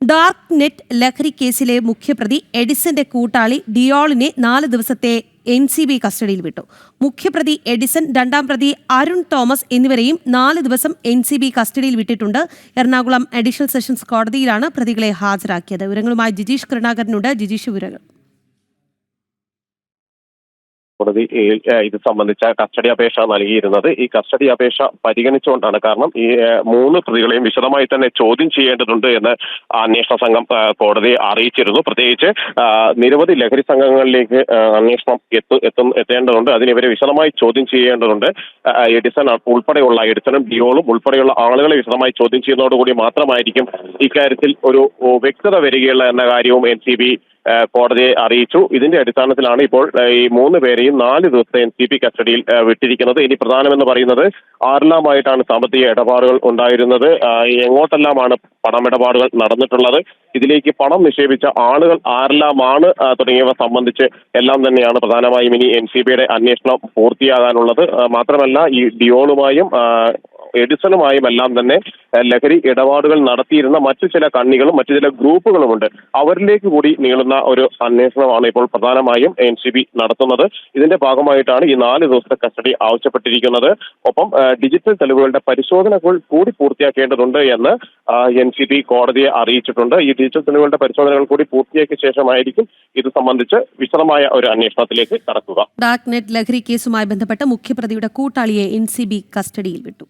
Dark net ലഹരി കേസിലെ മുഖ്യപ്രതി എഡിസന്റെ കൂട്ടാളി ഡിയോളിനെ നാല് ദിവസത്തെ എൻ സി ബി കസ്റ്റഡിയിൽ വിട്ടു. മുഖ്യപ്രതി എഡിസൺ രണ്ടാം പ്രതി അരുൺ തോമസ് എന്നിവരെയും നാല് ദിവസം എൻ സി ബി കസ്റ്റഡിയിൽ വിട്ടിട്ടുണ്ട്. എറണാകുളം അഡീഷണൽ സെഷൻസ് കോടതിയിലാണ് പ്രതികളെ ഹാജരാക്കിയത്. വിവരങ്ങളുമായി ജിജീഷ് കരുണാകരനുണ്ട്. ജിജീഷ് വിവരങ്ങൾ. കോടതി ഇത് സംബന്ധിച്ച കസ്റ്റഡി അപേക്ഷ നൽകിയിരുന്നത്. ഈ കസ്റ്റഡി അപേക്ഷ പരിഗണിച്ചുകൊണ്ടാണ്. കാരണം ഈ മൂന്ന് പ്രതികളെയും വിശദമായി തന്നെ ചോദ്യം ചെയ്യേണ്ടതുണ്ട് എന്ന് അന്വേഷണ സംഘം കോടതിയെ അറിയിച്ചിരുന്നു. പ്രത്യേകിച്ച് നിരവധി ലഹരി സംഘങ്ങളിലേക്ക് അന്വേഷണം എത്തു എത്തും എത്തേണ്ടതുണ്ട്. അതിനിവരെ വിശദമായി ചോദ്യം ചെയ്യേണ്ടതുണ്ട്. എഡിസൺ ഉൾപ്പെടെയുള്ള എഡിസണും ഡിയോളും ഉൾപ്പെടെയുള്ള ആളുകളെ വിശദമായി ചോദ്യം ചെയ്യുന്നതോടുകൂടി മാത്രമായിരിക്കും ഇക്കാര്യത്തിൽ ഒരു വ്യക്തത വരികയുള്ള എന്ന കാര്യവും എൻ സി ബി കോടതിയെ അറിയിച്ചു. ഇതിന്റെ അടിസ്ഥാനത്തിലാണ് ഇപ്പോൾ ഈ മൂന്ന് പേരെയും നാല് ദിവസത്തെ എൻ സി പി കസ്റ്റഡിയിൽ വിട്ടിരിക്കുന്നത്. ഇനി പ്രധാനമെന്ന് പറയുന്നത് ആരെല്ലാമായിട്ടാണ് സാമ്പത്തിക ഇടപാടുകൾ ഉണ്ടായിരുന്നത്. എങ്ങോട്ടെല്ലാമാണ് പണമിടപാടുകൾ നടന്നിട്ടുള്ളത്? ഇതിലേക്ക് പണം നിക്ഷേപിച്ച ആളുകൾ ആരെല്ലാമാണ് തുടങ്ങിയവ സംബന്ധിച്ച് എല്ലാം തന്നെയാണ് പ്രധാനമായും ഇനി എൻ സി ബിയുടെ അന്വേഷണം പൂർത്തിയാകാനുള്ളത്. മാത്രമല്ല ഈ ഡിയോളുമായും ആഹ് എഡിസണുമായും എല്ലാം തന്നെ ലഹരി ഇടപാടുകൾ നടത്തിയിരുന്ന മറ്റു ചില കണ്ണികളും മറ്റു ചില ഗ്രൂപ്പുകളുമുണ്ട്. അവരിലേക്ക് കൂടി നീളുന്ന ഒരു അന്വേഷണമാണ് ഇപ്പോൾ പ്രധാനമായും എൻ സി ബി നടത്തുന്നത്. ഇതിന്റെ ഭാഗമായിട്ടാണ് ഈ നാല് ദിവസത്തെ കസ്റ്റഡി ആവശ്യപ്പെട്ടിരിക്കുന്നത്. ഒപ്പം ഡിജിറ്റൽ തെളിവുകളുടെ പരിശോധനകൾ കൂടി പൂർത്തിയാക്കേണ്ടതുണ്ട് എന്ന് എൻ സി ബി കോടതിയെ അറിയിച്ചിട്ടുണ്ട്. ഈ ഡിജിറ്റൽ തെളിവുകളുടെ പരിശോധനകൾ കൂടി പൂർത്തിയാക്കിയ ശേഷമായിരിക്കും ഇത് സംബന്ധിച്ച് വിശദമായ ഒരു അന്വേഷണത്തിലേക്ക് കടക്കുക. ഡാർക്ക് നെറ്റ് ലഹരി കേസുമായി ബന്ധപ്പെട്ട മുഖ്യപ്രതിയുടെ കൂട്ടാളിയെ എൻ സി ബി കസ്റ്റഡിയിൽ വിട്ടു.